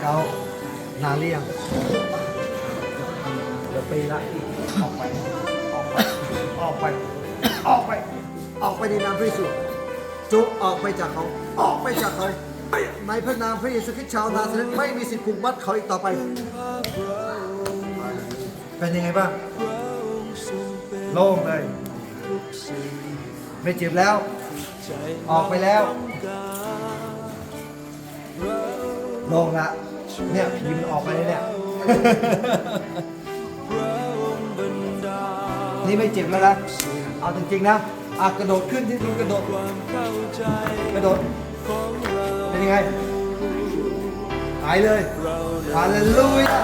เกานานหรือยังเดี๋ยวปีละออกไป ออกไป ออกไป ออกไป ออกไปในนามพระเยซูจุออกไปจากเขา ออกไปจากเขาในพระนามพระเยซูคริสต์ชาวนาซาเรนไม่มีสิทธิ์ผูกมัดเขาอีกต่อไป เป็นยังไงบ้าง โล่งเลย ไม่เจ็บแล้ว ออกไปแล้ว โล่งละ เนี่ยยิ้มออกไปเลยเนี่ย นี่ไม่เจ็บแล้วนะ เอาจริงๆนะอะกระโดดขึ้นที่ดูกระโดด กระโดด เป็นยังไง หายเลยฮาเลลูยา